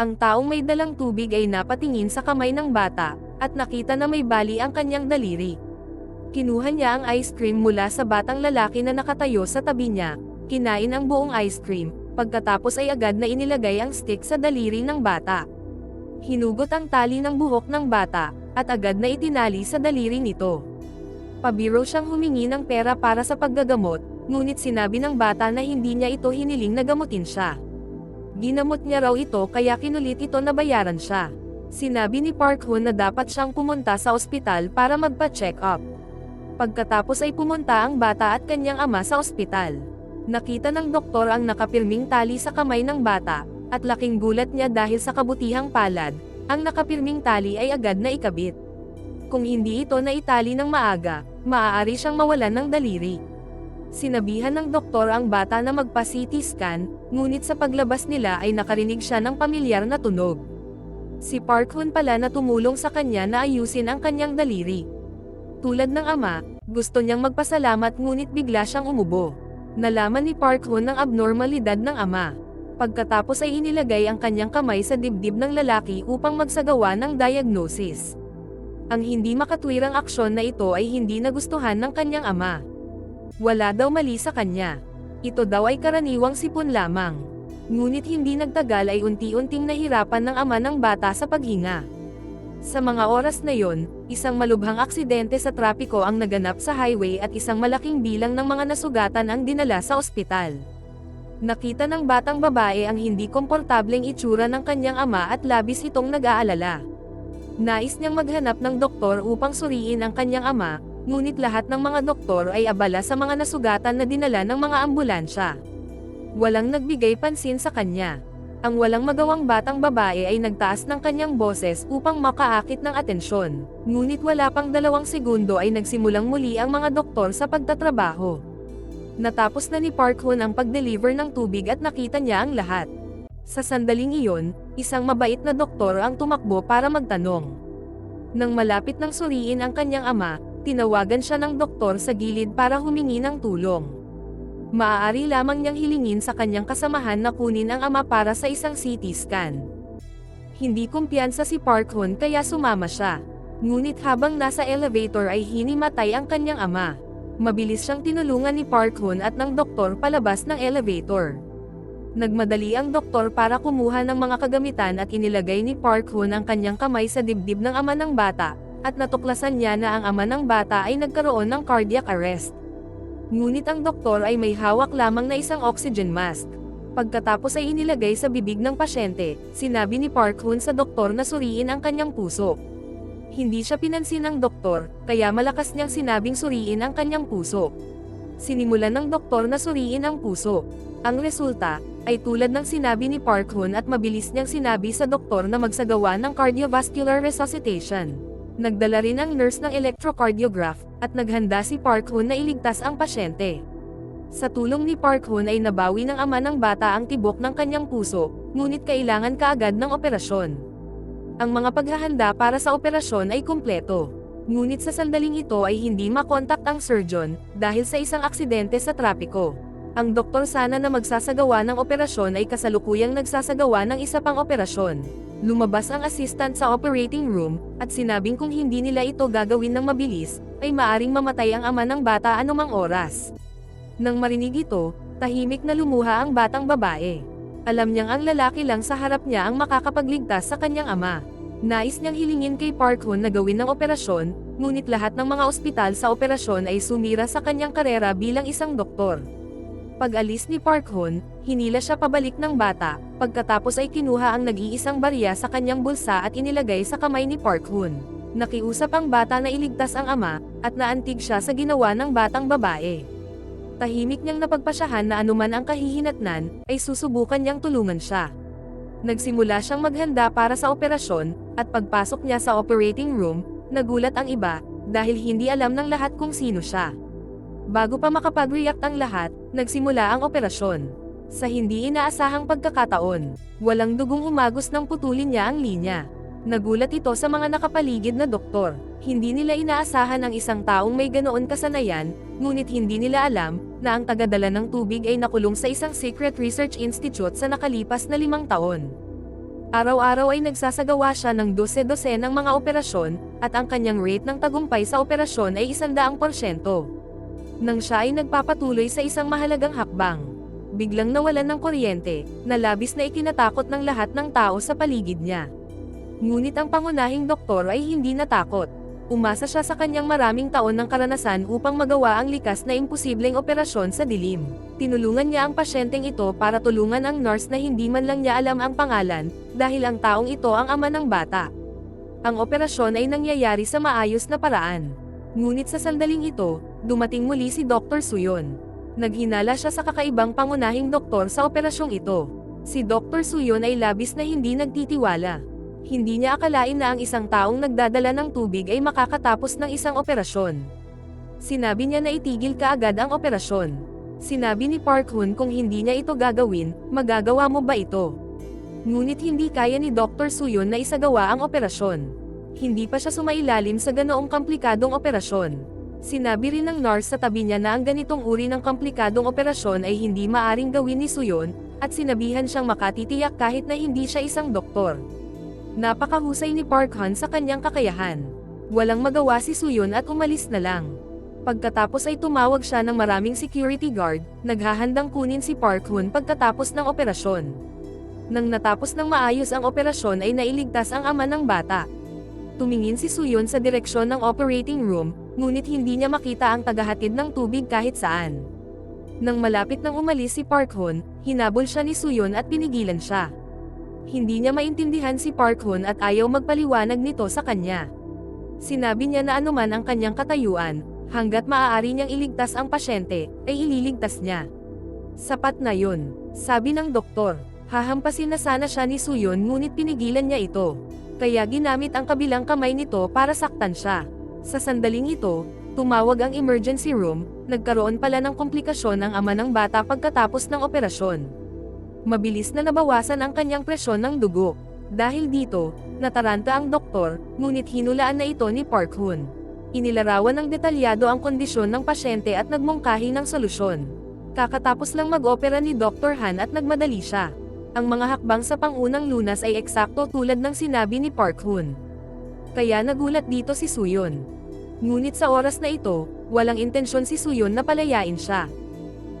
Ang taong may dalang tubig ay napatingin sa kamay ng bata, at nakita na may bali ang kanyang daliri. Kinuha niya ang ice cream mula sa batang lalaki na nakatayo sa tabi niya, kinain ang buong ice cream, pagkatapos ay agad na inilagay ang stick sa daliri ng bata. Hinugot ang tali ng buhok ng bata, at agad na itinali sa daliri nito. Pabiro siyang humingi ng pera para sa paggagamot, ngunit sinabi ng bata na hindi niya ito hiniling na gamutin siya. Ginamot niya raw ito kaya kinulit ito na bayaran siya. Sinabi ni Park Hoon na dapat siyang pumunta sa ospital para magpa-check up. Pagkatapos ay pumunta ang bata at kanyang ama sa ospital. Nakita ng doktor ang nakapirming tali sa kamay ng bata, at laking gulat niya dahil sa kabutihang palad, ang nakapirming tali ay agad na ikabit. Kung hindi ito na itali ng maaga, maaari siyang mawalan ng daliri. Sinabihan ng doktor ang bata na magpa-CT scan, ngunit sa paglabas nila ay nakarinig siya ng pamilyar na tunog. Si Park Hoon pala na tumulong sa kanya na ayusin ang kanyang daliri. Tulad ng ama, gusto niyang magpasalamat ngunit bigla siyang umubo. Nalaman ni Park Hoon ang abnormalidad ng ama. Pagkatapos ay inilagay ang kanyang kamay sa dibdib ng lalaki upang magsagawa ng diagnosis. Ang hindi makatwirang aksyon na ito ay hindi nagustuhan ng kanyang ama. Wala daw mali sa kanya. Ito daw ay karaniwang sipon lamang. Ngunit hindi nagtagal ay unti-unting nahirapan ng ama ng bata sa paghinga. Sa mga oras na yon, isang malubhang aksidente sa trapiko ang naganap sa highway at isang malaking bilang ng mga nasugatan ang dinala sa ospital. Nakita ng batang babae ang hindi komportableng itsura ng kanyang ama at labis itong nag-aalala. Nais niyang maghanap ng doktor upang suriin ang kanyang ama, ngunit lahat ng mga doktor ay abala sa mga nasugatan na dinala ng mga ambulansya. Walang nagbigay pansin sa kanya. Ang walang magawang batang babae ay nagtaas ng kanyang boses upang makaakit ng atensyon. Ngunit wala pang dalawang segundo ay nagsimulang muli ang mga doktor sa pagtatrabaho. Natapos na ni Park Hoon ang pag-deliver ng tubig at nakita niya ang lahat. Sa sandaling iyon, isang mabait na doktor ang tumakbo para magtanong. Nang malapit ng suriin ang kanyang ama, tinawagan siya ng doktor sa gilid para humingi ng tulong. Maaari lamang niyang hilingin sa kanyang kasamahan na kunin ang ama para sa isang CT scan. Hindi kumpiyansa si Park Hoon kaya sumama siya. Ngunit habang nasa elevator ay hinimatay ang kanyang ama. Mabilis siyang tinulungan ni Park Hoon at ng doktor palabas ng elevator. Nagmadali ang doktor para kumuha ng mga kagamitan at inilagay ni Park Hoon ang kanyang kamay sa dibdib ng ama ng bata, at natuklasan niya na ang ama ng bata ay nagkaroon ng cardiac arrest. Ngunit ang doktor ay may hawak lamang na isang oxygen mask. Pagkatapos ay inilagay sa bibig ng pasyente, sinabi ni Park Hoon sa doktor na suriin ang kanyang puso. Hindi siya pinansin ng doktor, kaya malakas niyang sinabing suriin ang kanyang puso. Sinimulan ng doktor na suriin ang puso. Ang resulta, ay tulad ng sinabi ni Park Hoon at mabilis niyang sinabi sa doktor na magsagawa ng cardiovascular resuscitation. Nagdala rin ang nurse ng electrocardiograph, at naghanda si Park Hoon na iligtas ang pasyente. Sa tulong ni Park Hoon ay nabawi ng ama ng bata ang tibok ng kanyang puso, ngunit kailangan kaagad ng operasyon. Ang mga paghahanda para sa operasyon ay kumpleto. Ngunit sa sandaling ito ay hindi makontak ang surgeon, dahil sa isang aksidente sa trapiko. Ang doktor sana na magsasagawa ng operasyon ay kasalukuyang nagsasagawa ng isa pang operasyon. Lumabas ang assistant sa operating room, at sinabing kung hindi nila ito gagawin ng mabilis, ay maaring mamatay ang ama ng bata anumang oras. Nang marinig ito, tahimik na lumuha ang batang babae. Alam niyang ang lalaki lang sa harap niya ang makakapagligtas sa kanyang ama. Nais niyang hilingin kay Park Hoon na gawin ng operasyon, ngunit lahat ng mga ospital sa operasyon ay sumira sa kanyang karera bilang isang doktor. Pag-alis ni Park Hoon, hinila siya pabalik ng bata, pagkatapos ay kinuha ang nag-iisang barya sa kanyang bulsa at inilagay sa kamay ni Park Hoon. Nakiusap ang bata na iligtas ang ama, at naantig siya sa ginawa ng batang babae. Tahimik niyang napagpasyahan na anuman ang kahihinatnan, ay susubukan niyang tulungan siya. Nagsimula siyang maghanda para sa operasyon, at pagpasok niya sa operating room, nagulat ang iba, dahil hindi alam ng lahat kung sino siya. Bago pa makapag-react ang lahat, nagsimula ang operasyon. Sa hindi inaasahang pagkakataon, walang dugong umagos ng putulin niya ang linya. Nagulat ito sa mga nakapaligid na doktor. Hindi nila inaasahan ang isang taong may ganoon kasanayan, ngunit hindi nila alam na ang tagadala ng tubig ay nakulong sa isang secret research institute sa nakalipas na limang taon. Araw-araw ay nagsasagawa siya ng 12-12 ng mga operasyon, at ang kanyang rate ng tagumpay sa operasyon ay 100%. Nang siya ay nagpapatuloy sa isang mahalagang hakbang, biglang nawalan ng kuryente, na labis na ikinatakot ng lahat ng tao sa paligid niya. Ngunit ang pangunahing doktor ay hindi natakot. Umasa siya sa kanyang maraming taon ng karanasan upang magawa ang likas na imposibleng operasyon sa dilim. Tinulungan niya ang pasyenteng ito para tulungan ang nurse na hindi man lang niya alam ang pangalan, dahil ang taong ito ang ama ng bata. Ang operasyon ay nangyayari sa maayos na paraan. Ngunit sa sandaling ito, dumating muli si Dr. Suyon. Naghinala siya sa kakaibang pangunahing doktor sa operasyong ito. Si Dr. Suyon ay labis na hindi nagtitiwala. Hindi niya akalain na ang isang taong nagdadala ng tubig ay makakatapos ng isang operasyon. Sinabi niya na itigil kaagad ang operasyon. Sinabi ni Park Hoon kung hindi niya ito gagawin, magagawa mo ba ito? Ngunit hindi kaya ni Dr. Suyon na isagawa ang operasyon. Hindi pa siya sumailalim sa ganoong komplikadong operasyon. Sinabi rin ng nurse sa tabi niya na ang ganitong uri ng komplikadong operasyon ay hindi maaring gawin ni Suyon, at sinabihan siyang makatitiyak kahit na hindi siya isang doktor. Napakahusay ni Park Han sa kanyang kakayahan. Walang magawa si Suyon at umalis na lang. Pagkatapos ay tumawag siya ng maraming security guard, naghahandang kunin si Park Hoon pagkatapos ng operasyon. Nang natapos ng maayos ang operasyon ay nailigtas ang ama ng bata. Tumingin si Suyon sa direksyon ng operating room, ngunit hindi niya makita ang tagahatid ng tubig kahit saan. Nang malapit nang umalis si Park Hoon, hinabol siya ni Suyon at pinigilan siya. Hindi niya maintindihan si Park Hoon at ayaw magpaliwanag nito sa kanya. Sinabi niya na anuman ang kanyang katayuan, hanggat maaari niyang iligtas ang pasyente, ay ililigtas niya. Sapat na yun, sabi ng doktor. Hahampasin na sana siya ni Suyon ngunit pinigilan niya ito. Kaya ginamit ang kabilang kamay nito para saktan siya. Sa sandaling ito, tumawag ang emergency room, nagkaroon pala ng komplikasyon ang ama ng bata pagkatapos ng operasyon. Mabilis na nabawasan ang kanyang presyon ng dugo. Dahil dito, nataranta ang doktor, ngunit hinulaan na ito ni Park Hoon. Inilarawan ng detalyado ang kondisyon ng pasyente at nagmungkahi ng solusyon. Kakatapos lang mag-opera ni Dr. Han at nagmadali siya. Ang mga hakbang sa pangunang lunas ay eksakto tulad ng sinabi ni Park Hoon. Kaya nagulat dito si Suyon. Ngunit sa oras na ito, walang intensyon si Suyon na palayain siya.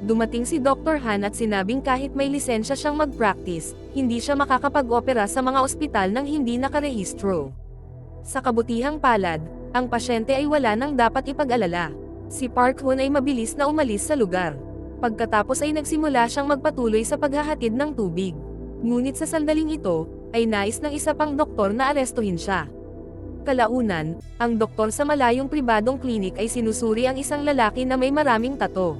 Dumating si Dr. Han at sinabing kahit may lisensya siyang mag-practice, hindi siya makakapag-opera sa mga ospital nang hindi nakarehistro. Sa kabutihang palad, ang pasyente ay wala nang dapat ipag-alala. Si Park Hoon ay mabilis na umalis sa lugar. Pagkatapos ay nagsimula siyang magpatuloy sa paghahatid ng tubig. Ngunit sa sandaling ito, ay nais ng isa pang doktor na arestuhin siya. Kalaunan, ang doktor sa malayong pribadong klinik ay sinusuri ang isang lalaki na may maraming tato.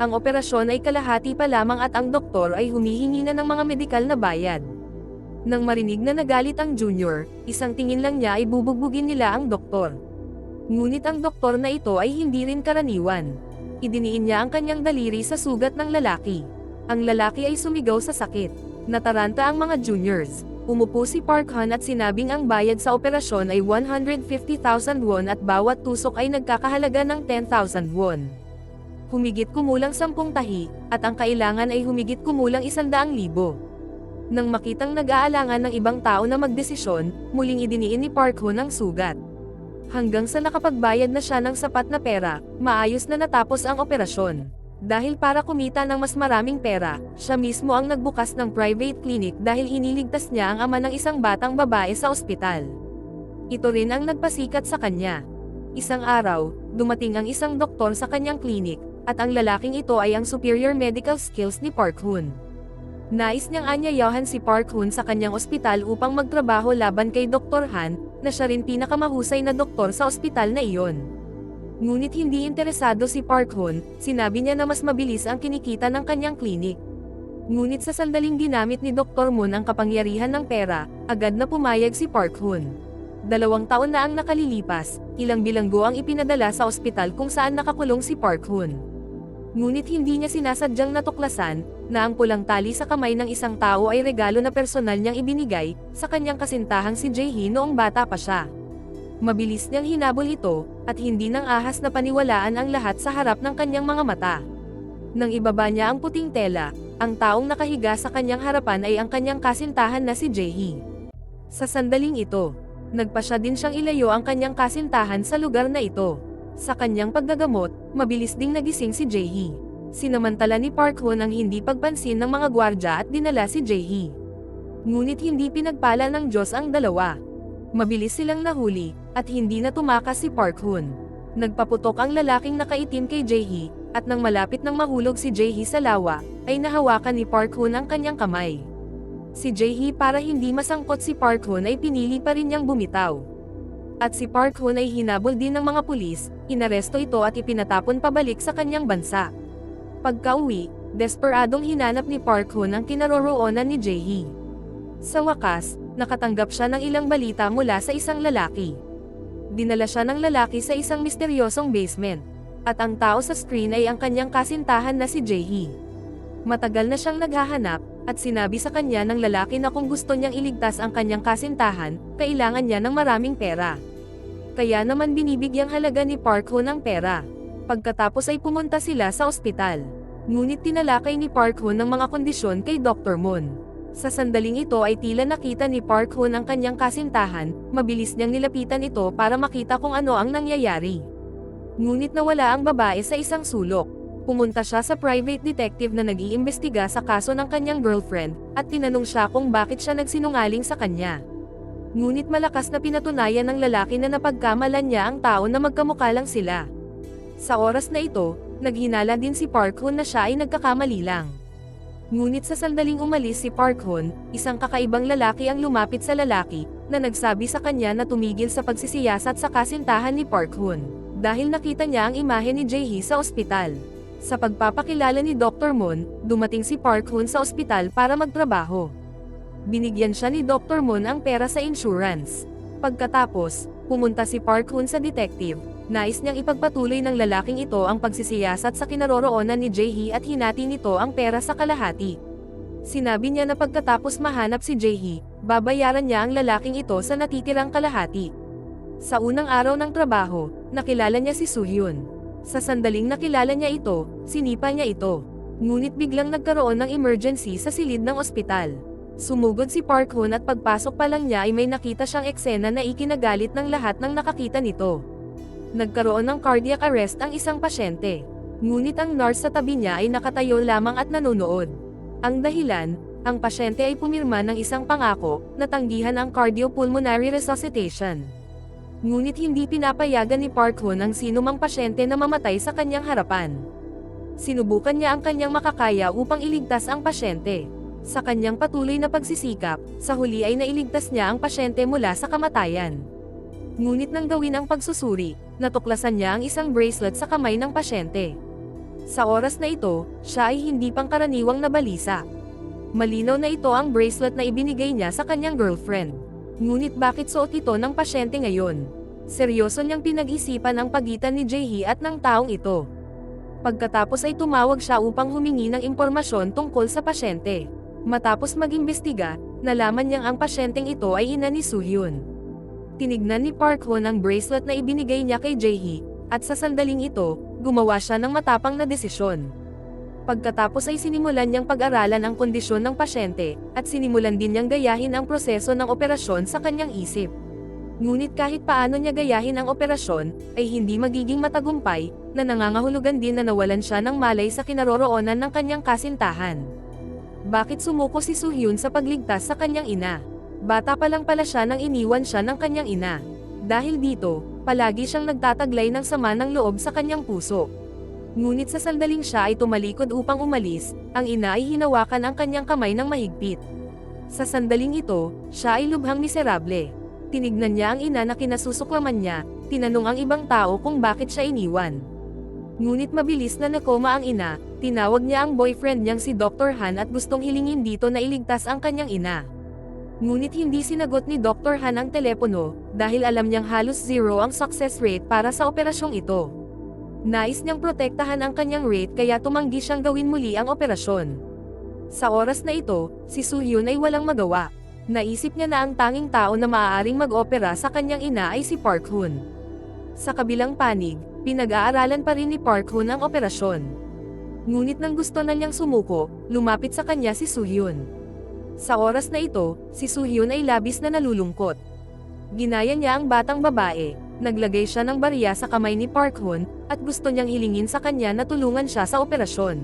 Ang operasyon ay kalahati pa lamang at ang doktor ay humihingi na ng mga medikal na bayad. Nang marinig na nagalit ang junior, isang tingin lang niya ay bubugbugin nila ang doktor. Ngunit ang doktor na ito ay hindi rin karaniwan. Idiniin niya ang kanyang daliri sa sugat ng lalaki. Ang lalaki ay sumigaw sa sakit. Nataranta ang mga juniors. Umupo si Park Han at sinabing ang bayad sa operasyon ay 150,000 won at bawat tusok ay nagkakahalaga ng 10,000 won. Humigit kumulang 10 tahi, at ang kailangan ay humigit kumulang 100,000. Nang makitang nag-aalangan ng ibang tao na magdesisyon, muling idiniin ni Park Hoon ang sugat. Hanggang sa nakapagbayad na siya ng sapat na pera, maayos na natapos ang operasyon. Dahil para kumita ng mas maraming pera, siya mismo ang nagbukas ng private clinic dahil iniligtas niya ang ama ng isang batang babae sa ospital. Ito rin ang nagpasikat sa kanya. Isang araw, dumating ang isang doktor sa kanyang clinic, at ang lalaking ito ay ang superior medical skills ni Park Hoon. Nais niyang anyayahan si Park Hoon sa kanyang ospital upang magtrabaho laban kay Dr. Han, na siya rin pinakamahusay na doktor sa ospital na iyon. Ngunit hindi interesado si Park Hoon, sinabi niya na mas mabilis ang kinikita ng kanyang klinik. Ngunit sa sandaling ginamit ni Dr. Moon ang kapangyarihan ng pera, agad na pumayag si Park Hoon. Dalawang taon na ang nakalilipas, ilang bilanggo ang ipinadala sa ospital kung saan nakakulong si Park Hoon. Ngunit hindi niya sinasadyang natuklasan, na ang pulang tali sa kamay ng isang tao ay regalo na personal niyang ibinigay, sa kanyang kasintahang si Jae-hee noong bata pa siya. Mabilis niyang hinabol ito, at hindi nang ahas na paniwalaan ang lahat sa harap ng kanyang mga mata. Nang ibaba niya ang puting tela, Ang taong nakahiga sa kanyang harapan ay ang kanyang kasintahan na si Jaehee. Sa sandaling ito, nagpa siya din siyang ilayo ang kanyang kasintahan sa lugar na ito. Sa kanyang paggagamot, mabilis ding nagising si Jaehee. Sinamantala ni Park Hoon ang hindi pagpansin ng mga gwardya at dinala si Jaehee. Ngunit hindi pinagpala ng Diyos ang dalawa. Mabilis silang nahuli, at hindi na tumakas si Park Hoon. Nagpaputok ang lalaking nakaitim kay Jaehee, at nang malapit nang mahulog si Jaehee sa lawa, ay nahawakan ni Park Hoon ang kanyang kamay. Si Jaehee para hindi masangkot si Park Hoon ay pinili pa rin niyang bumitaw. At si Park Hoon ay hinabol din ng mga pulis, inaresto ito at ipinatapon pabalik sa kanyang bansa. Pagka-uwi, desperadong hinanap ni Park Hoon ang kinaroroonan ni Jaehee. Sa wakas, nakatanggap siya ng ilang balita mula sa isang lalaki. Dinala siya ng lalaki sa isang misteryosong basement. At ang tao sa screen ay ang kanyang kasintahan na si Jaehee. Matagal na siyang naghahanap, at sinabi sa kanya ng lalaki na kung gusto niyang iligtas ang kanyang kasintahan, kailangan niya ng maraming pera. Kaya naman binibigyang halaga ni Park Ho ng pera. Pagkatapos ay pumunta sila sa ospital. Ngunit tinalakay ni Park Ho ng mga kondisyon kay Dr. Moon. Sa sandaling ito ay tila nakita ni Park Hoon ang kanyang kasintahan, mabilis niyang nilapitan ito para makita kung ano ang nangyayari. Ngunit nawala ang babae sa isang sulok. Pumunta siya sa private detective na nag-iimbestiga sa kaso ng kanyang girlfriend, at tinanong siya kung bakit siya nagsinungaling sa kanya. Ngunit malakas na pinatunayan ng lalaki na napagkamalan niya ang tao na magkamukha lang sila. Sa oras na ito, naghinala din si Park Hoon na siya ay nagkakamali lang. Ngunit sa sandaling umalis si Park Hoon, isang kakaibang lalaki ang lumapit sa lalaki, na nagsabi sa kanya na tumigil sa pagsisiyasat sa kasintahan ni Park Hoon, dahil nakita niya ang imahe ni Jaehee sa ospital. Sa pagpapakilala ni Dr. Moon, dumating si Park Hoon sa ospital para magtrabaho. Binigyan siya ni Dr. Moon ang pera sa insurance. Pagkatapos, pumunta si Park Hoon sa detective, nais niyang ipagpatuloy ng lalaking ito ang pagsisiyasat sa kinaroroonan ni Jaehee at hinati nito ang pera sa kalahati. Sinabi niya na pagkatapos mahanap si Jaehee, babayaran niya ang lalaking ito sa natitirang kalahati. Sa unang araw ng trabaho, nakilala niya si Suhyun. Sa sandaling nakilala niya ito, sinipa niya ito. Ngunit biglang nagkaroon ng emergency sa silid ng ospital. Sumugod si Park Hoon at pagpasok pa lang niya ay may nakita siyang eksena na ikinagalit ng lahat ng nakakita nito. Nagkaroon ng cardiac arrest ang isang pasyente. Ngunit ang nurse sa tabi niya ay nakatayo lamang at nanonood. Ang dahilan, ang pasyente ay pumirma ng isang pangako, na tanggihan ang cardiopulmonary resuscitation. Ngunit hindi pinapayagan ni Park Hoon ang sinumang pasyente na mamatay sa kanyang harapan. Sinubukan niya ang kanyang makakaya upang iligtas ang pasyente. Sa kanyang patuloy na pagsisikap, sa huli ay nailigtas niya ang pasyente mula sa kamatayan. Ngunit nang gawin ang pagsusuri, natuklasan niya ang isang bracelet sa kamay ng pasyente. Sa oras na ito, siya ay hindi pangkaraniwang nabalisa. Malinaw na ito ang bracelet na ibinigay niya sa kanyang girlfriend. Ngunit bakit suot ito ng pasyente ngayon? Seryoso niyang pinag-isipan ang pagitan ni Jaehee at ng taong ito. Pagkatapos ay tumawag siya upang humingi ng impormasyon tungkol sa pasyente. Matapos mag-imbestiga, nalaman niyang ang pasyenteng ito ay ina ni Suhyun. Tinignan ni Park Hoon ang bracelet na ibinigay niya kay Jaehee, at sa sandaling ito, gumawa siya ng matapang na desisyon. Pagkatapos ay sinimulan niyang pag-aralan ang kondisyon ng pasyente, at sinimulan din niyang gayahin ang proseso ng operasyon sa kanyang isip. Ngunit kahit paano niya gayahin ang operasyon, ay hindi magiging matagumpay, na nangangahulugan din na nawalan siya ng malay sa kinaroroonan ng kanyang kasintahan. Bakit sumuko si Suhyun sa pagligtas sa kanyang ina? Bata pa lang pala siya nang iniwan siya ng kanyang ina. Dahil dito, palagi siyang nagtataglay ng sama ng loob sa kanyang puso. Ngunit sa sandaling siya ay tumalikod upang umalis, ang ina ay hinawakan ang kanyang kamay ng mahigpit. Sa sandaling ito, siya ay lubhang miserable. Tinignan niya ang ina na kinasusuklaman niya, tinanong ang ibang tao kung bakit siya iniwan. Ngunit mabilis na nakoma ang ina, tinawag niya ang boyfriend niyang si Dr. Han at gustong hilingin dito na iligtas ang kanyang ina. Ngunit hindi sinagot ni Dr. Han ang telepono, dahil alam niyang halos zero ang success rate para sa operasyong ito. Nais niyang protektahan ang kanyang rate kaya tumanggi siyang gawin muli ang operasyon. Sa oras na ito, si Suhyun ay walang magawa. Naisip niya na ang tanging tao na maaaring mag-opera sa kanyang ina ay si Park Hoon. Sa kabilang panig, pinag-aaralan pa rin ni Park Hoon ang operasyon. Ngunit nang gusto na niyang sumuko, lumapit sa kanya si Suhyun. Sa oras na ito, si Suhyun ay labis na nalulungkot. Ginaya niya ang batang babae, naglagay siya ng barya sa kamay ni Park Hoon, at gusto niyang hilingin sa kanya na tulungan siya sa operasyon.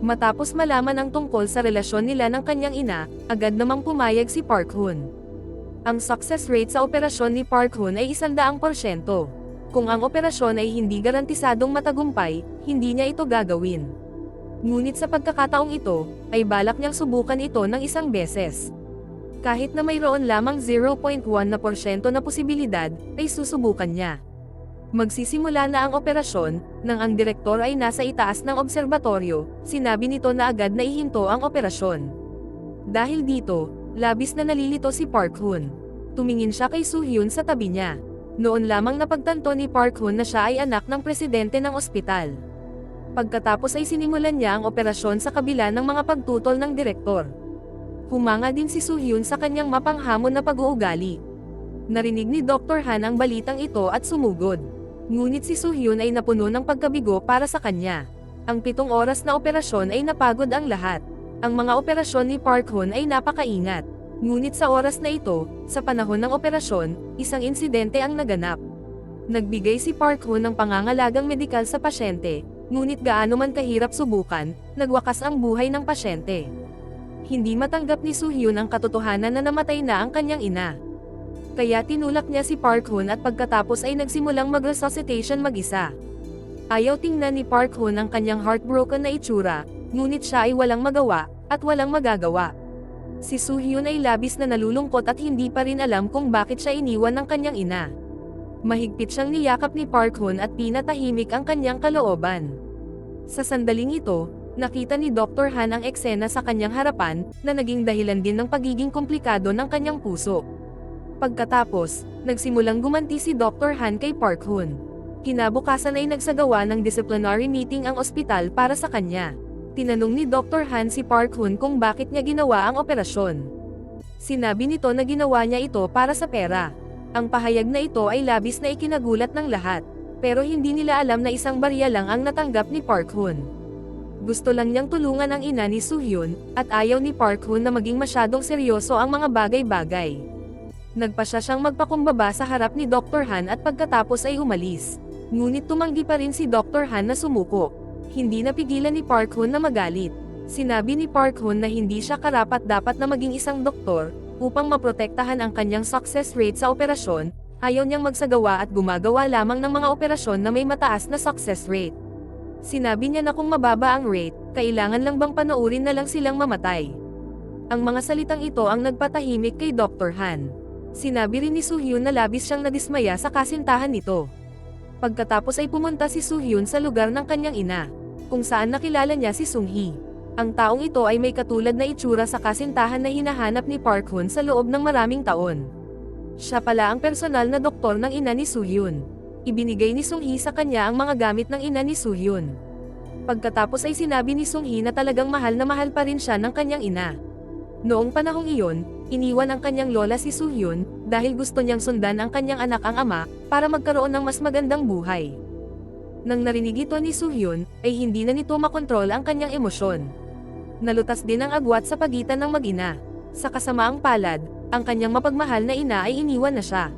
Matapos malaman ang tungkol sa relasyon nila ng kanyang ina, agad namang pumayag si Park Hoon. Ang success rate sa operasyon ni Park Hoon ay 100%. Kung ang operasyon ay hindi garantisadong matagumpay, hindi niya ito gagawin. Ngunit sa pagkakataong ito, ay balak niyang subukan ito ng isang beses. Kahit na mayroon lamang 0.1% na posibilidad, ay susubukan niya. Magsisimula na ang operasyon, nang ang direktor ay nasa itaas ng obserbatoryo, sinabi nito na agad na ihinto ang operasyon. Dahil dito, labis na nalilito si Park Hoon. Tumingin siya kay Soo Hyun sa tabi niya. Noon lamang napagtanto ni Park Hoon na siya ay anak ng presidente ng ospital. Pagkatapos ay sinimulan niya ang operasyon sa kabila ng mga pagtutol ng direktor. Humanga din si Soo Hyun sa kanyang mapanghamon na pag-uugali. Narinig ni Dr. Han ang balitang ito at sumugod. Ngunit si Soo Hyun ay napuno ng pagkabigo para sa kanya. Ang pitong oras na operasyon ay napagod ang lahat. Ang mga operasyon ni Park Hoon ay napakaingat. Ngunit sa oras na ito, sa panahon ng operasyon, isang insidente ang naganap. Nagbigay si Park Hoon ng pangangalagang medikal sa pasyente, ngunit gaano man kahirap subukan, nagwakas ang buhay ng pasyente. Hindi matanggap ni Soo Hyun ang katotohanan na namatay na ang kanyang ina. Kaya tinulak niya si Park Hoon at pagkatapos ay nagsimulang mag-resuscitation mag-isa. Ayaw tingnan ni Park Hoon ang kanyang heartbroken na itsura, ngunit siya ay walang magawa, at walang magagawa. Si Soo Hyun ay labis na nalulungkot at hindi pa rin alam kung bakit siya iniwan ng kanyang ina. Mahigpit siyang niyakap ni Park Hoon at pinatahimik ang kanyang kalooban. Sa sandaling ito, nakita ni Dr. Han ang eksena sa kanyang harapan, na naging dahilan din ng pagiging komplikado ng kanyang puso. Pagkatapos, nagsimulang gumanti si Dr. Han kay Park Hoon. Kinabukasan ay nagsagawa ng disciplinary meeting ang ospital para sa kanya. Tinanong ni Dr. Han si Park Hoon kung bakit niya ginawa ang operasyon. Sinabi nito na ginawa niya ito para sa pera. Ang pahayag na ito ay labis na ikinagulat ng lahat, pero hindi nila alam na isang barya lang ang natanggap ni Park Hoon. Gusto lang niyang tulungan ang ina ni Soo Hyun, at ayaw ni Park Hoon na maging masyadong seryoso ang mga bagay-bagay. Nagpasya siyang magpakumbaba sa harap ni Dr. Han at pagkatapos ay umalis. Ngunit tumanggi pa rin si Dr. Han na sumuko. Hindi napigilan ni Park Hoon na magalit. Sinabi ni Park Hoon na hindi siya karapat dapat na maging isang doktor, upang maprotektahan ang kanyang success rate sa operasyon, ayaw niyang magsagawa at gumagawa lamang ng mga operasyon na may mataas na success rate. Sinabi niya na kung mababa ang rate, kailangan lang bang panoorin na lang silang mamatay. Ang mga salitang ito ang nagpatahimik kay Dr. Han. Sinabi rin ni Suhyun na labis siyang nadismaya sa kasintahan nito. Pagkatapos ay pumunta si Suhyun sa lugar ng kanyang ina, kung saan nakilala niya si Sunghi. Ang taong ito ay may katulad na itsura sa kasintahan na hinahanap ni Park Hoon sa loob ng maraming taon. Siya pala ang personal na doktor ng ina ni Suhyun. Ibinigay ni Sunghi sa kanya ang mga gamit ng ina ni Suhyun. Pagkatapos ay sinabi ni Sunghi na talagang mahal na mahal pa rin siya ng kanyang ina. Noong panahong iyon, iniwan ang kanyang lola si Suhyun, dahil gusto niyang sundan ang kanyang anak ang ama, para magkaroon ng mas magandang buhay. Nang narinig ito ni Suhyun, ay hindi na nito makontrol ang kanyang emosyon. Nalutas din ang agwat sa pagitan ng mag-ina. Sa kasamaang palad, ang kanyang mapagmahal na ina ay iniwan na siya.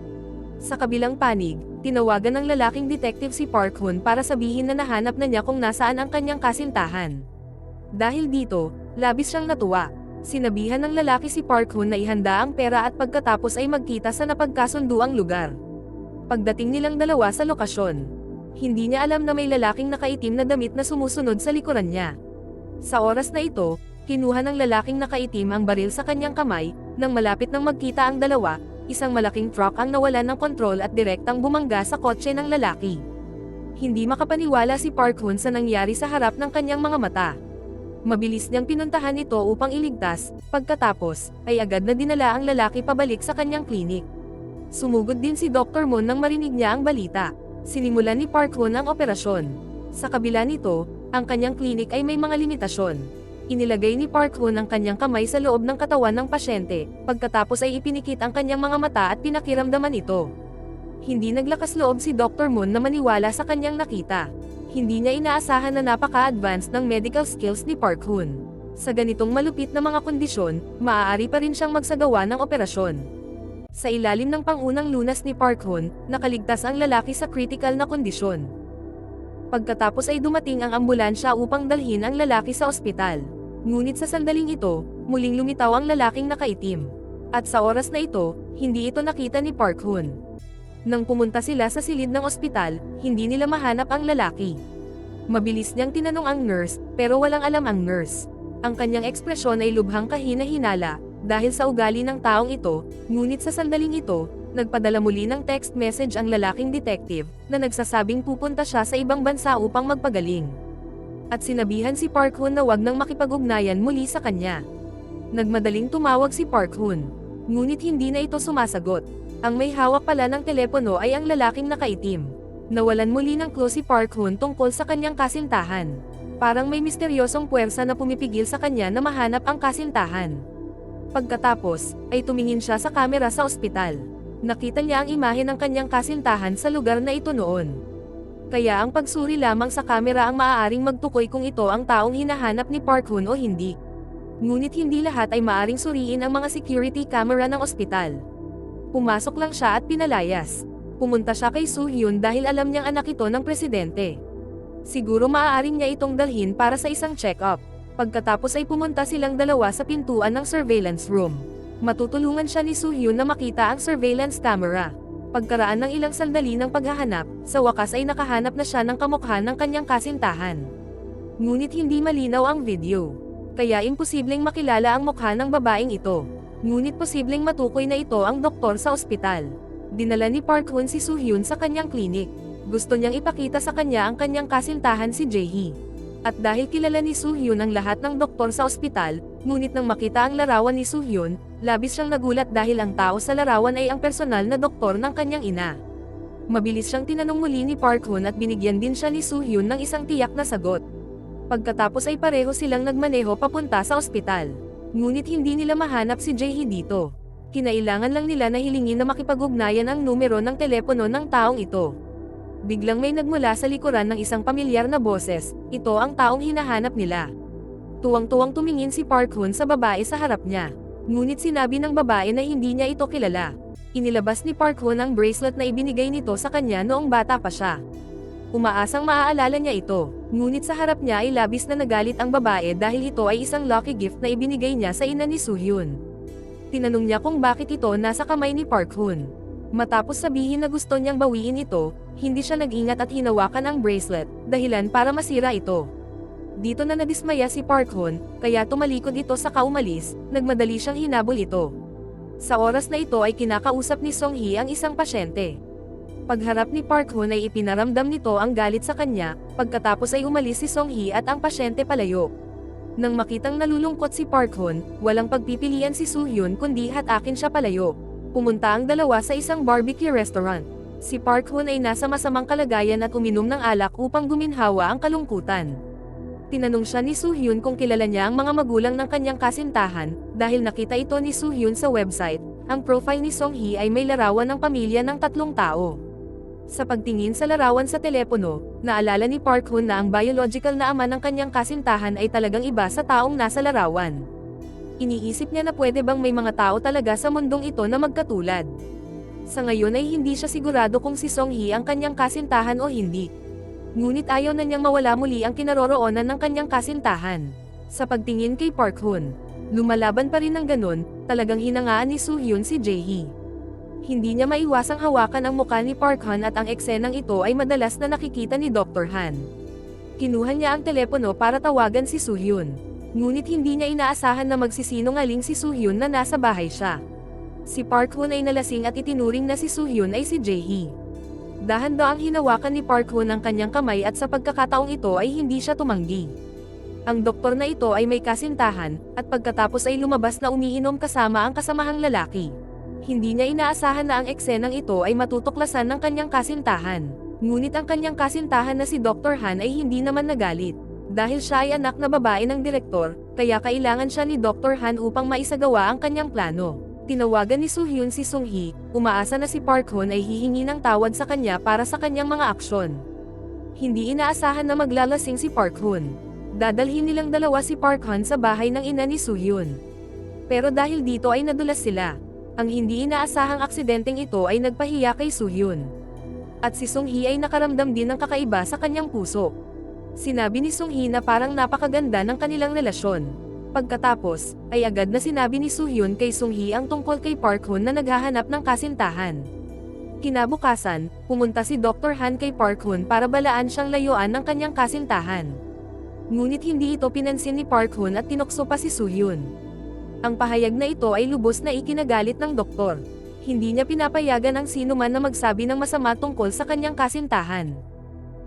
Sa kabilang panig, tinawagan ng lalaking detective si Park Hoon para sabihin na nahanap na niya kung nasaan ang kanyang kasintahan. Dahil dito, labis siyang natuwa. Sinabihan ng lalaki si Park Hoon na ihanda ang pera at pagkatapos ay magkita sa napagkasunduang lugar. Pagdating nilang dalawa sa lokasyon, hindi niya alam na may lalaking nakaitim na damit na sumusunod sa likuran niya. Sa oras na ito, kinuha ng lalaking nakaitim ang baril sa kanyang kamay, nang malapit nang magkita ang dalawa, isang malaking truck ang nawalan ng kontrol at direktang bumangga sa kotse ng lalaki. Hindi makapaniwala si Park Hoon sa nangyari sa harap ng kanyang mga mata. Mabilis niyang pinuntahan ito upang iligtas, pagkatapos, ay agad na dinala ang lalaki pabalik sa kanyang klinik. Sumugod din si Dr. Moon nang marinig niya ang balita. Sinimulan ni Park Hoon ang operasyon. Sa kabila nito, ang kanyang klinik ay may mga limitasyon. Inilagay ni Park Hoon ang kanyang kamay sa loob ng katawan ng pasyente, pagkatapos ay ipinikit ang kanyang mga mata at pinakiramdaman ito. Hindi naglakas loob si Dr. Moon na maniwala sa kanyang nakita. Hindi niya inaasahan na napaka-advanced ng medical skills ni Park Hoon. Sa ganitong malupit na mga kondisyon, maaari pa rin siyang magsagawa ng operasyon. Sa ilalim ng pangunang lunas ni Park Hoon, nakaligtas ang lalaki sa critical na kondisyon. Pagkatapos ay dumating ang ambulansya upang dalhin ang lalaki sa ospital. Ngunit sa sandaling ito, muling lumitaw ang lalaking nakaitim. At sa oras na ito, hindi ito nakita ni Park Hoon. Nang pumunta sila sa silid ng ospital, hindi nila mahanap ang lalaki. Mabilis niyang tinanong ang nurse, pero walang alam ang nurse. Ang kanyang ekspresyon ay lubhang kahina-hinala, dahil sa ugali ng taong ito, ngunit sa sandaling ito, nagpadala muli ng text message ang lalaking detective, na nagsasabing pupunta siya sa ibang bansa upang magpagaling. At sinabihan si Park Hoon na wag nang makipag-ugnayan muli sa kanya. Nagmadaling tumawag si Park Hoon. Ngunit hindi na ito sumasagot. Ang may hawak pala ng telepono ay ang lalaking nakaitim. Nawalan muli ng clue si Park Hoon tungkol sa kanyang kasintahan. Parang may misteryosong puwersa na pumipigil sa kanya na mahanap ang kasintahan. Pagkatapos, ay tumingin siya sa kamera sa ospital. Nakita niya ang imahe ng kanyang kasintahan sa lugar na ito noon. Kaya ang pagsuri lamang sa kamera ang maaaring magtukoy kung ito ang taong hinahanap ni Park Hoon o hindi. Ngunit hindi lahat ay maaaring suriin ang mga security camera ng ospital. Pumasok lang siya at pinalayas. Pumunta siya kay Soo Hyun dahil alam niyang anak ito ng presidente. Siguro maaaring niya itong dalhin para sa isang check-up. Pagkatapos ay pumunta silang dalawa sa pintuan ng surveillance room. Matutulungan siya ni Soo Hyun na makita ang surveillance camera. Pagkaraan ng ilang sandali ng paghahanap, sa wakas ay nakahanap na siya ng kamukha ng kanyang kasintahan. Ngunit hindi malinaw ang video. Kaya imposibleng makilala ang mukha ng babaeng ito. Ngunit posibleng matukoy na ito ang doktor sa ospital. Dinala ni Park Hoon si Soo Hyun sa kanyang klinik. Gusto niyang ipakita sa kanya ang kanyang kasintahan si Jae-hee. At dahil kilala ni Soo Hyun ang lahat ng doktor sa ospital, ngunit nang makita ang larawan ni Soo Hyun, labis siyang nagulat dahil ang tao sa larawan ay ang personal na doktor ng kanyang ina. Mabilis siyang tinanong muli ni Park Hoon at binigyan din siya ni Soo Hyun ng isang tiyak na sagot. Pagkatapos ay pareho silang nagmaneho papunta sa ospital. Ngunit hindi nila mahanap si Jae-hee dito. Kinailangan lang nila na hilingin na makipag-ugnayan ang numero ng telepono ng taong ito. Biglang may nagmula sa likuran ng isang pamilyar na boses, ito ang taong hinahanap nila. Tuwang-tuwang tumingin si Park Hoon sa babae sa harap niya. Ngunit sinabi ng babae na hindi niya ito kilala. Inilabas ni Park Hoon ang bracelet na ibinigay nito sa kanya noong bata pa siya. Umaasang maaalala niya ito, ngunit sa harap niya ay labis na nagalit ang babae dahil ito ay isang lucky gift na ibinigay niya sa ina ni Suhyun. Tinanong niya kung bakit ito nasa kamay ni Park Hoon. Matapos sabihin na gusto niyang bawiin ito, hindi siya nag-ingat at hinawakan ang bracelet, dahilan para masira ito. Dito na nadismaya si Park Hoon, kaya tumalikod ito sa kaumalis, nagmadali siyang hinabol ito. Sa oras na ito ay kinakausap ni Song Hee ang isang pasyente. Pagharap ni Park Hoon ay ipinaramdam nito ang galit sa kanya, pagkatapos ay umalis si Song Hee at ang pasyente palayo. Nang makitang nalulungkot si Park Hoon, walang pagpipilian si Soo Hyun kundi hatakin siya palayo. Pumunta ang dalawa sa isang barbecue restaurant. Si Park Hoon ay nasa masamang kalagayan at uminom ng alak upang guminhawa ang kalungkutan. Tinanong siya ni Soo Hyun kung kilala niya ang mga magulang ng kanyang kasintahan, dahil nakita ito ni Soo Hyun sa website, ang profile ni Song Hee ay may larawan ng pamilya ng tatlong tao. Sa pagtingin sa larawan sa telepono, naalala ni Park Hoon na ang biological na ama ng kanyang kasintahan ay talagang iba sa taong nasa larawan. Iniisip niya na pwede bang may mga tao talaga sa mundong ito na magkatulad. Sa ngayon ay hindi siya sigurado kung si Song Hee ang kanyang kasintahan o hindi. Ngunit ayaw na niyang mawala muli ang kinaroroonan ng kanyang kasintahan. Sa pagtingin kay Park Hoon, lumalaban pa rin ng ganun, talagang hinangaan ni Soo Hyun si Jae-hee. Hindi niya maiwasang hawakan ang muka ni Park Han at ang eksenang ito ay madalas na nakikita ni Dr. Han. Kinuha niya ang telepono para tawagan si Suhyun. Ngunit hindi niya inaasahan na magsisinungaling si Suhyun na nasa bahay siya. Si Park Hoon ay nalasing at itinuring na si Suhyun ay si Jae-hee. Dahan-daang hinawakan ni Park Hoon ang kanyang kamay at sa pagkakataong ito ay hindi siya tumanggi. Ang doktor na ito ay may kasintahan, at pagkatapos ay lumabas na umiinom kasama ang kasamahang lalaki. Hindi niya inaasahan na ang eksenang ito ay matutuklasan ng kanyang kasintahan. Ngunit ang kanyang kasintahan na si Dr. Han ay hindi naman nagalit. Dahil siya ay anak na babae ng direktor, kaya kailangan siya ni Dr. Han upang maisagawa ang kanyang plano. Tinawagan ni Soo Hyun si Sung Hee, umaasa na si Park Hoon ay hihingi ng tawad sa kanya para sa kanyang mga aksyon. Hindi inaasahan na maglalasing si Park Hoon. Dadalhin nilang dalawa si Park Hoon sa bahay ng ina ni Soo-hyun. Pero dahil dito ay nadulas sila. Ang hindi inaasahang aksidenteng ito ay nagpahiya kay Soo-hyun. At si Sung-hee ay nakaramdam din ng kakaiba sa kanyang puso. Sinabi ni Sung-hee na parang napakaganda ng kanilang relasyon. Pagkatapos, ay agad na sinabi ni Soo-hyun kay Sung-hee ang tungkol kay Park Hoon na naghahanap ng kasintahan. Kinabukasan, pumunta si Dr. Han kay Park Hoon para balaan siyang layuan ng kanyang kasintahan. Ngunit hindi ito pinansin ni Park Hoon at tinukso pa si Soo-hyun. Ang pahayag na ito ay lubos na ikinagalit ng doktor. Hindi niya pinapayagan ang sino man na magsabi ng masama tungkol sa kanyang kasintahan.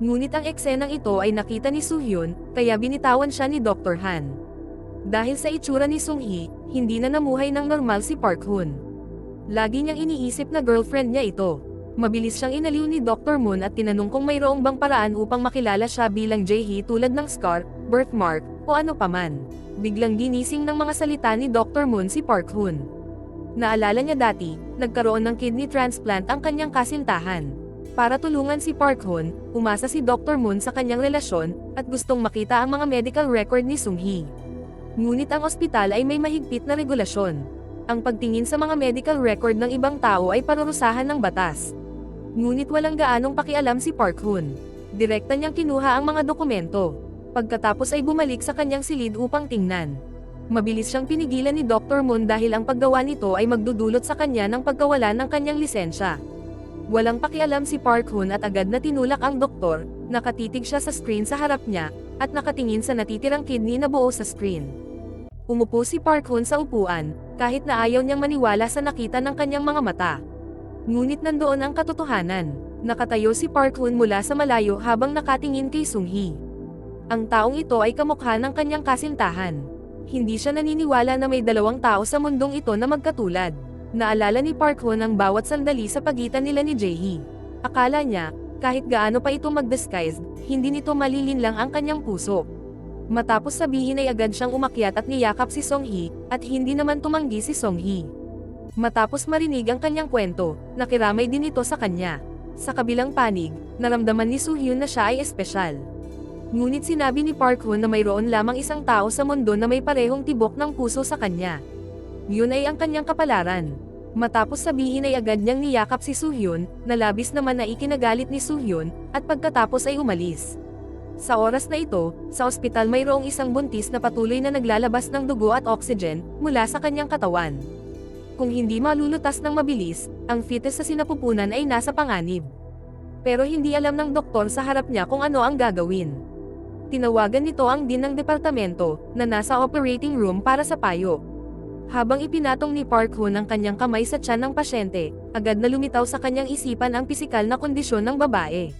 Ngunit ang eksenang ito ay nakita ni Soo-hyun, kaya binitawan siya ni Dr. Han. Dahil sa itsura ni Sung-hee, hindi na namuhay ng normal si Park Hoon. Lagi niyang iniisip na girlfriend niya ito. Mabilis siyang inaliw ni Dr. Moon at tinanong kung mayroong bang paraan upang makilala siya bilang Jaehee tulad ng scar, birthmark, o ano paman. Biglang ginising ng mga salita ni Dr. Moon si Park Hoon. Naalala niya dati, nagkaroon ng kidney transplant ang kanyang kasintahan. Para tulungan si Park Hoon, umasa si Dr. Moon sa kanyang relasyon, at gustong makita ang mga medical record ni Sung-hee. Ngunit ang ospital ay may mahigpit na regulasyon. Ang pagtingin sa mga medical record ng ibang tao ay parurusahan ng batas. Ngunit walang gaanong pakialam si Park Hoon. Direkta niyang kinuha ang mga dokumento. Pagkatapos ay bumalik sa kanyang silid upang tingnan. Mabilis siyang pinigilan ni Dr. Moon dahil ang paggawa nito ay magdudulot sa kanya ng pagkawala ng kanyang lisensya. Walang pakialam si Park Hoon at agad na tinulak ang doktor, nakatitig siya sa screen sa harap niya, at nakatingin sa natitirang kidney na buo sa screen. Umupo si Park Hoon sa upuan, kahit na ayaw niyang maniwala sa nakita ng kanyang mga mata. Ngunit nandoon ang katotohanan. Nakatayo si Park Hoon mula sa malayo habang nakatingin kay Sung Hee. Ang taong ito ay kamukha ng kanyang kasintahan. Hindi siya naniniwala na may dalawang tao sa mundong ito na magkatulad. Naalala ni Park Hoon ang bawat sandali sa pagitan nila ni Jaehee. Akala niya, kahit gaano pa ito mag-disguised, hindi nito malilinlang ang kanyang puso. Matapos sabihin ay agad siyang umakyat at niyakap si Song Hee, at hindi naman tumanggi si Song Hee. Matapos marinig ang kanyang kwento, nakiramay din ito sa kanya. Sa kabilang panig, naramdaman ni Soo Hyun na siya ay espesyal. Ngunit sinabi ni Park Hoon na mayroon lamang isang tao sa mundo na may parehong tibok ng puso sa kanya. Yun ay ang kanyang kapalaran. Matapos sabihin ay agad niyang niyakap si Soo Hyun, na labis naman na ikinagalit ni Soo Hyun, at pagkatapos ay umalis. Sa oras na ito, sa ospital mayroong isang buntis na patuloy na naglalabas ng dugo at oxygen mula sa kanyang katawan. Kung hindi malulutas ng mabilis, ang fetus sa sinapupunan ay nasa panganib. Pero hindi alam ng doktor sa harap niya kung ano ang gagawin. Tinawagan nito ang din ng departamento, na nasa operating room para sa payo. Habang ipinatong ni Park Hoon ang kanyang kamay sa tiyan ng pasyente, agad na lumitaw sa kanyang isipan ang pisikal na kondisyon ng babae.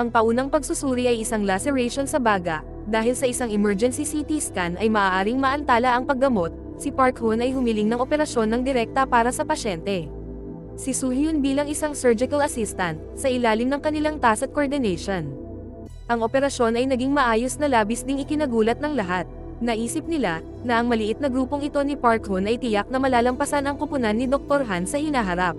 Ang paunang pagsusuri ay isang laceration sa baga, dahil sa isang emergency CT scan ay maaaring maantala ang paggamot, si Park Hoon ay humiling ng operasyon ng direkta para sa pasyente. Si Soo Hyun bilang isang surgical assistant, sa ilalim ng kanilang task at coordination. Ang operasyon ay naging maayos na labis ding ikinagulat ng lahat. Naisip nila, na ang maliit na grupong ito ni Park Hoon ay tiyak na malalampasan ang kupunan ni Dr. Han sa hinaharap.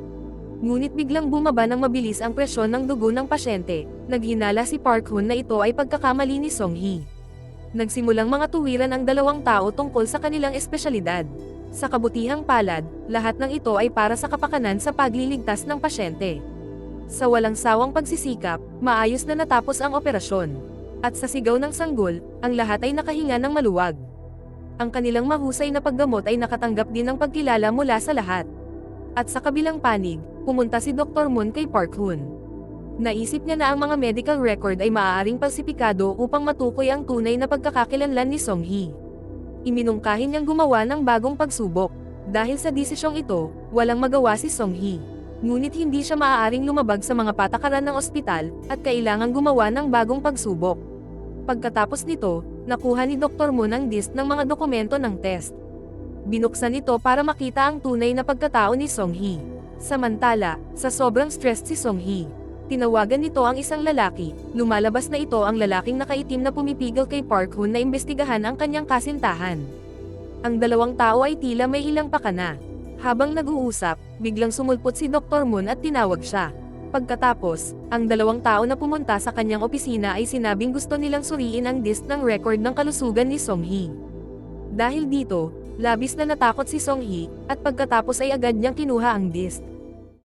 Ngunit biglang bumaba ng mabilis ang presyon ng dugo ng pasyente, naghinala si Park Hoon na ito ay pagkakamali ni Song Hee. Nagsimulang mga tuwiran ang dalawang tao tungkol sa kanilang espesyalidad. Sa kabutihang palad, lahat ng ito ay para sa kapakanan sa pagliligtas ng pasyente. Sa walang sawang pagsisikap, maayos na natapos ang operasyon. At sa sigaw ng sanggol, ang lahat ay nakahinga ng maluwag. Ang kanilang mahusay na paggamot ay nakatanggap din ng pagkilala mula sa lahat. At sa kabilang panig, pumunta si Dr. Moon kay Park Hoon. Naisip niya na ang mga medical record ay maaaring falsipikado upang matukoy ang tunay na pagkakakilanlan ni Song Hee. Iminungkahin niyang gumawa ng bagong pagsubok. Dahil sa desisyong ito, walang magawa si Song Hee. Ngunit hindi siya maaaring lumabag sa mga patakaran ng ospital, at kailangang gumawa ng bagong pagsubok. Pagkatapos nito, nakuha ni Dr. Moon ang disk ng mga dokumento ng test. Binuksan ito para makita ang tunay na pagkatao ni Song Hee. Samantala, sa sobrang stressed si Song Hee, tinawagan nito ang isang lalaki, lumalabas na ito ang lalaking nakaitim na pumipigil kay Park Hoon na imbestigahan ang kanyang kasintahan. Ang dalawang tao ay tila may ilang pakana. Habang nag-uusap, biglang sumulpot si Dr. Moon at tinawag siya. Pagkatapos, ang dalawang tao na pumunta sa kanyang opisina ay sinabing gusto nilang suriin ang disk ng record ng kalusugan ni Song Hee. Dahil dito, labis na natakot si Song Hee, at pagkatapos ay agad niyang kinuha ang disk.